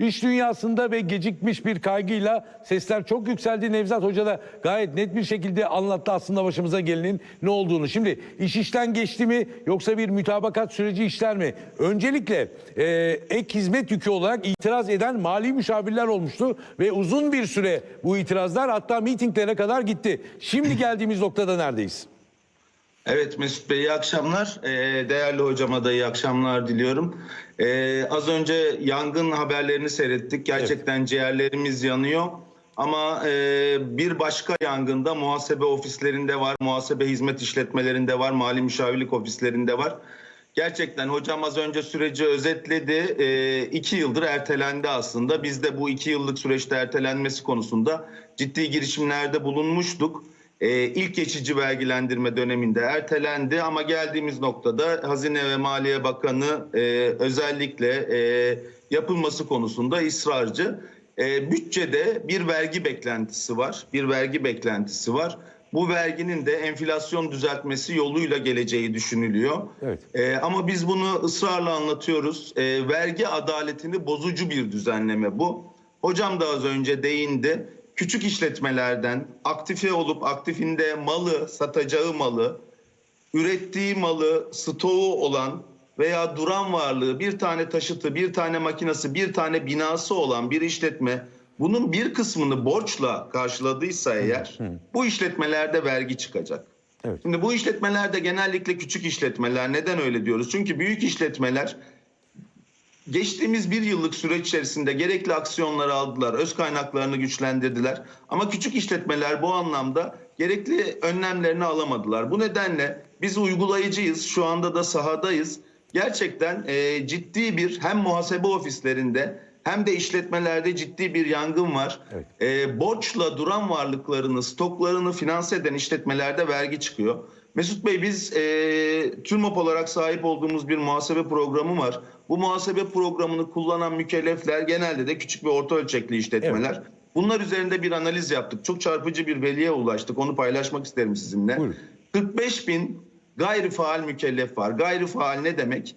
İş dünyasında ve gecikmiş bir kaygıyla sesler çok yükseldi. Nevzat Hoca da gayet net bir şekilde anlattı aslında başımıza gelenin ne olduğunu. Şimdi iş işten geçti mi yoksa bir mütabakat süreci işler mi? Öncelikle e, ek hizmet yükü olarak itiraz eden mali müşavirler olmuştu ve uzun bir süre bu itirazlar hatta mitinglere kadar gitti. Şimdi geldiğimiz noktada neredeyiz? Evet Mesut Bey iyi akşamlar. Ee, değerli hocama da iyi akşamlar diliyorum. Ee, az önce yangın haberlerini seyrettik. Gerçekten ciğerlerimiz yanıyor. Ama e, bir başka yangında muhasebe ofislerinde var, muhasebe hizmet işletmelerinde var, mali müşavirlik ofislerinde var. Gerçekten hocam az önce süreci özetledi. E, iki yıldır ertelendi aslında. Biz de bu iki yıllık süreçte ertelenmesi konusunda ciddi girişimlerde bulunmuştuk. E, ilk geçici vergilendirme döneminde ertelendi ama geldiğimiz noktada Hazine ve Maliye Bakanı e, özellikle e, yapılması konusunda ısrarcı. E, bütçede bir vergi beklentisi var, bir vergi beklentisi var. Bu verginin de enflasyon düzeltmesi yoluyla geleceği düşünülüyor. Evet. E, ama biz bunu ısrarla anlatıyoruz. E, vergi adaletini bozucu bir düzenleme bu. Hocam da az önce değindi. Küçük işletmelerden aktife olup aktifinde malı, satacağı malı, ürettiği malı, stoğu olan veya duran varlığı, bir tane taşıtı, bir tane makinası, bir tane binası olan bir işletme bunun bir kısmını borçla karşıladıysa eğer bu işletmelerde vergi çıkacak. Evet. Şimdi bu işletmelerde genellikle küçük işletmeler neden öyle diyoruz? Çünkü büyük işletmeler geçtiğimiz bir yıllık süreç içerisinde gerekli aksiyonları aldılar, öz kaynaklarını güçlendirdiler. Ama küçük işletmeler bu anlamda gerekli önlemlerini alamadılar. Bu nedenle biz uygulayıcıyız, şu anda da sahadayız. Gerçekten e, ciddi bir hem muhasebe ofislerinde hem de işletmelerde ciddi bir yangın var. Evet. E, borçla duran varlıklarını, stoklarını finanse eden işletmelerde vergi çıkıyor. Mesut Bey biz e, TÜRMOP olarak sahip olduğumuz bir muhasebe programı var. Bu muhasebe programını kullanan mükellefler genelde de küçük ve orta ölçekli işletmeler. Bunlar üzerinde bir analiz yaptık. Çok çarpıcı bir veriye ulaştık. Onu paylaşmak isterim sizinle. Buyurun. 45 bin gayri faal mükellef var. Gayri faal ne demek?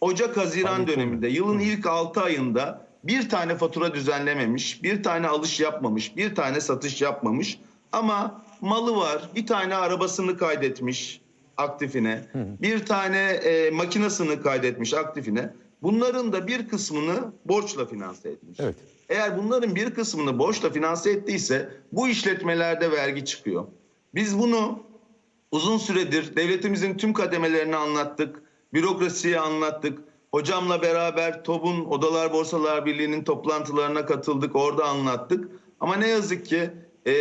Ocak-Haziran döneminde yılın ilk 6 ayında bir tane fatura düzenlememiş, bir tane alış yapmamış, bir tane satış yapmamış ama malı var, bir tane arabasını kaydetmiş aktifine, bir tane e, makinasını kaydetmiş aktifine. Bunların da bir kısmını borçla finanse etmiş. Evet. Eğer bunların bir kısmını borçla finanse ettiyse bu işletmelerde vergi çıkıyor. Biz bunu uzun süredir devletimizin tüm kademelerini anlattık, bürokrasiyi anlattık. Hocamla beraber TOB'un Odalar Borsalar Birliği'nin toplantılarına katıldık, orada anlattık. Ama ne yazık ki e,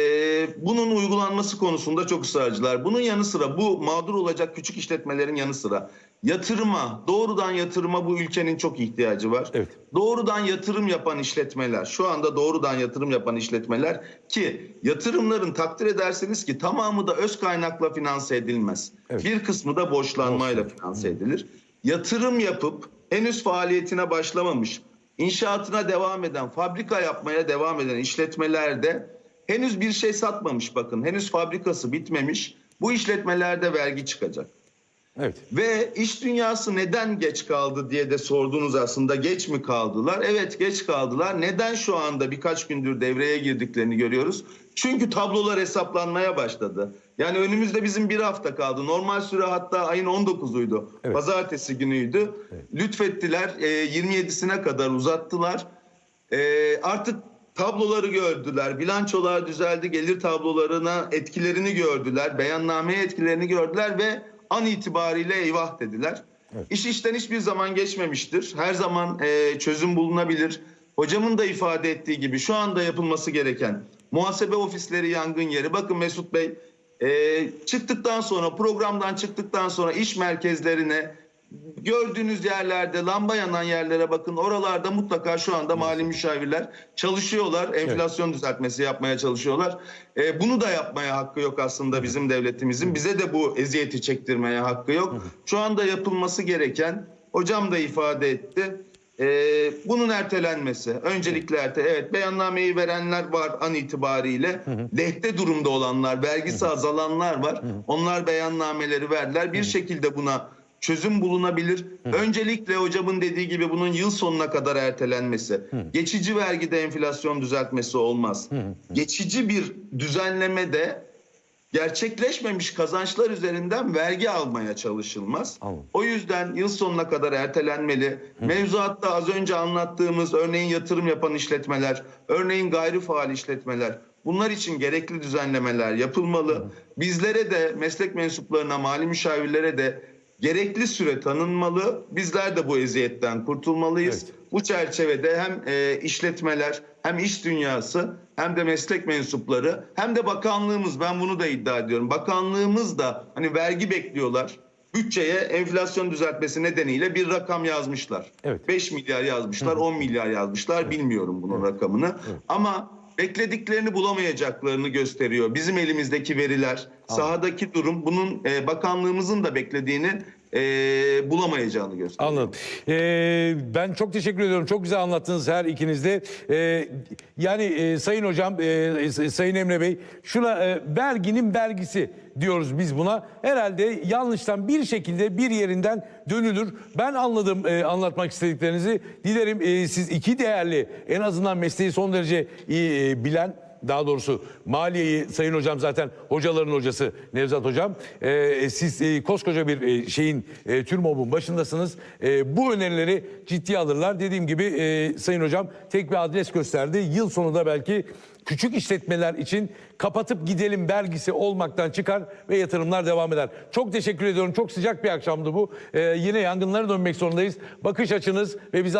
bunun uygulanması konusunda çok ısrarcılar. Bunun yanı sıra bu mağdur olacak küçük işletmelerin yanı sıra yatırıma, doğrudan yatırıma bu ülkenin çok ihtiyacı var. Evet. Doğrudan yatırım yapan işletmeler, şu anda doğrudan yatırım yapan işletmeler ki yatırımların takdir ederseniz ki tamamı da öz kaynakla finanse edilmez. Evet. Bir kısmı da borçlanmayla finanse edilir. Yatırım yapıp henüz faaliyetine başlamamış, inşaatına devam eden, fabrika yapmaya devam eden işletmelerde henüz bir şey satmamış bakın. Henüz fabrikası bitmemiş. Bu işletmelerde vergi çıkacak. Evet. Ve iş dünyası neden geç kaldı diye de sordunuz aslında. Geç mi kaldılar? Evet geç kaldılar. Neden şu anda birkaç gündür devreye girdiklerini görüyoruz? Çünkü tablolar hesaplanmaya başladı. Yani önümüzde bizim bir hafta kaldı. Normal süre hatta ayın 19'uydu. Evet. Pazartesi günüydü. Lütfettiler. e, 27'sine kadar uzattılar. E, artık tabloları gördüler. Bilançolar düzeldi. Gelir tablolarına etkilerini gördüler. Beyannameye etkilerini gördüler ve an itibariyle eyvah dediler. İş işten hiçbir zaman geçmemiştir. Her zaman e, çözüm bulunabilir. Hocamın da ifade ettiği gibi şu anda yapılması gereken muhasebe ofisleri yangın yeri. Bakın Mesut Bey e, çıktıktan sonra programdan çıktıktan sonra iş merkezlerine gördüğünüz yerlerde lamba yanan yerlere bakın. Oralarda mutlaka şu anda mali müşavirler çalışıyorlar. Enflasyon düzeltmesi yapmaya çalışıyorlar. E, bunu da yapmaya hakkı yok aslında bizim devletimizin. Bize de bu eziyeti çektirmeye hakkı yok. Şu anda yapılması gereken hocam da ifade etti. e, bunun ertelenmesi. Öncelikle erte. Evet beyannameyi verenler var an itibariyle. Lehte durumda olanlar, vergisi azalanlar var. Onlar beyannameleri verdiler. Bir şekilde buna çözüm bulunabilir. Öncelikle hocamın dediği gibi bunun yıl sonuna kadar ertelenmesi. Geçici vergide enflasyon düzeltmesi olmaz. Geçici bir düzenlemede gerçekleşmemiş kazançlar üzerinden vergi almaya çalışılmaz. Anladım. O yüzden yıl sonuna kadar ertelenmeli. Mevzuatta az önce anlattığımız örneğin yatırım yapan işletmeler, örneğin gayri faal işletmeler bunlar için gerekli düzenlemeler yapılmalı. Bizlere de meslek mensuplarına, mali müşavirlere de gerekli süre tanınmalı. Bizler de bu eziyetten kurtulmalıyız. Evet. Bu çerçevede hem e, işletmeler hem iş dünyası hem de meslek mensupları hem de bakanlığımız ben bunu da iddia ediyorum. Bakanlığımız da hani vergi bekliyorlar. Bütçeye enflasyon düzeltmesi nedeniyle bir rakam yazmışlar. Evet. 5 milyar yazmışlar, 10 milyar yazmışlar. Bilmiyorum bunun rakamını. Ama beklediklerini bulamayacaklarını gösteriyor. Bizim elimizdeki veriler, sahadaki durum bunun e, bakanlığımızın da beklediğini e, bulamayacağını gösteriyor. Anladım. Ee, ben çok teşekkür ediyorum. Çok güzel anlattınız her ikiniz de. Ee, yani e, Sayın Hocam, e, Sayın Emre Bey, şuna e, verginin vergisi diyoruz biz buna. Herhalde yanlıştan bir şekilde bir yerinden dönülür. Ben anladım e, anlatmak istediklerinizi. Dilerim e, siz iki değerli, en azından mesleği son derece iyi e, bilen daha doğrusu maliyeyi Sayın Hocam zaten hocaların hocası Nevzat Hocam. Ee, siz e, koskoca bir e, şeyin e, TÜRMOB'un başındasınız. E, bu önerileri ciddiye alırlar. Dediğim gibi e, Sayın Hocam tek bir adres gösterdi. Yıl sonunda belki küçük işletmeler için kapatıp gidelim vergisi olmaktan çıkar ve yatırımlar devam eder. Çok teşekkür ediyorum. Çok sıcak bir akşamdı bu. Ee, yine yangınlara dönmek zorundayız. Bakış açınız ve bize